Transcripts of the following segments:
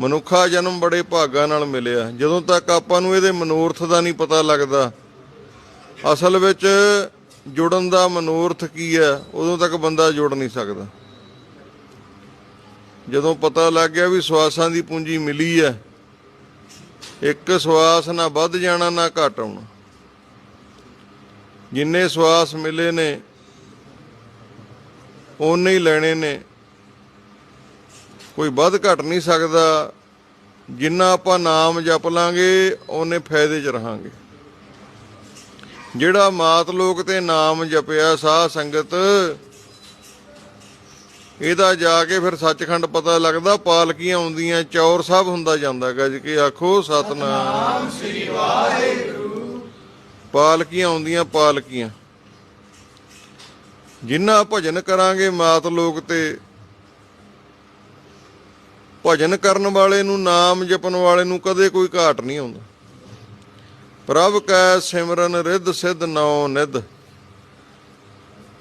ਮਨੁੱਖਾ ਜਨਮ ਬੜੇ ਭਾਗਾਂ ਨਾਲ ਮਿਲਿਆ। ਜਦੋਂ ਤੱਕ ਆਪਾਂ ਨੂੰ ਇਹਦੇ ਮਨੋਰਥ ਦਾ ਨਹੀਂ ਪਤਾ ਲੱਗਦਾ, ਅਸਲ ਵਿੱਚ ਜੁੜਨ ਦਾ ਮਨੋਰਥ ਕੀ ਹੈ, ਉਦੋਂ ਤੱਕ ਬੰਦਾ ਜੁੜ ਨਹੀਂ ਸਕਦਾ। ਜਦੋਂ ਪਤਾ ਲੱਗ ਗਿਆ ਵੀ ਸਵਾਸਾਂ ਦੀ ਪੂੰਜੀ ਮਿਲੀ ਹੈ, ਇੱਕ ਸਵਾਸ ਨਾ ਵੱਧ ਜਾਣਾ, ਨਾ ਘਟ ਆਉਣਾ। ਜਿੰਨੇ ਸਵਾਸ ਮਿਲੇ ਨੇ, ਓਨੇ ਹੀ ਲੈਣੇ ਨੇ। ਕੋਈ ਵੱਧ ਘਟ ਨਹੀਂ ਸਕਦਾ। ਜਿੰਨਾ ਆਪਾਂ ਨਾਮ ਜਪ ਲਾਂਗੇ ਓਨੇ ਫਾਇਦੇ 'ਚ ਰਹਾਂਗੇ। ਜਿਹੜਾ ਮਾਤ ਲੋਕ ਤੇ ਨਾਮ ਜਪਿਆ ਸਾਧ ਸੰਗਤ, ਇਹਦਾ ਜਾ ਕੇ ਫਿਰ ਸੱਚਖੰਡ ਪਤਾ ਲੱਗਦਾ, ਪਾਲਕੀਆਂ ਆਉਂਦੀਆਂ, ਚੌਰ ਸਾਹਿਬ ਹੁੰਦਾ ਜਾਂਦਾ। ਗੱਜ ਕੇ ਆਖੋ, ਸਤਨਾਮ ਸ੍ਰੀ ਵਾਹਿਗੁਰੂ। ਪਾਲਕੀਆਂ ਆਉਂਦੀਆਂ, ਪਾਲਕੀਆਂ। ਜਿੰਨਾ ਭਜਨ ਕਰਾਂਗੇ ਮਾਤ ਲੋਕ ਤੇ ਭਜਨ ਕਰਨ ਵਾਲੇ ਨੂੰ, ਨਾਮ ਜਪਣ ਵਾਲੇ ਨੂੰ ਕਦੇ ਕੋਈ ਘਾਟ ਨਹੀਂ ਆਉਂਦਾ। ਪ੍ਰਭ ਕੈ ਸਿਮਰਨ ਰਿੱਧ ਸਿੱਧ ਨਉ ਨਿਧ।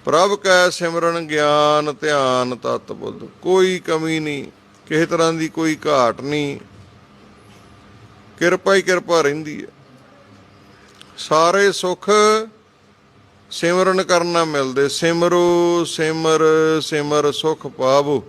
ਪ੍ਰਭ ਕੈ ਸਿਮਰਨ ਗਿਆਨ ਧਿਆਨ ਤਤ ਬੁੱਧ। ਕੋਈ ਕਮੀ ਨਹੀਂ, ਕਿਸੇ ਤਰ੍ਹਾਂ ਦੀ ਕੋਈ ਘਾਟ ਨਹੀਂ। ਕਿਰਪਾ ਹੀ ਕਿਰਪਾ ਰਹਿੰਦੀ ਹੈ। ਸਾਰੇ ਸੁੱਖ ਸਿਮਰਨ ਕਰਨਾ ਮਿਲਦੇ। ਸਿਮਰੋ ਸਿਮਰ ਸਿਮਰ ਸੁਖ ਪਾਵੋ।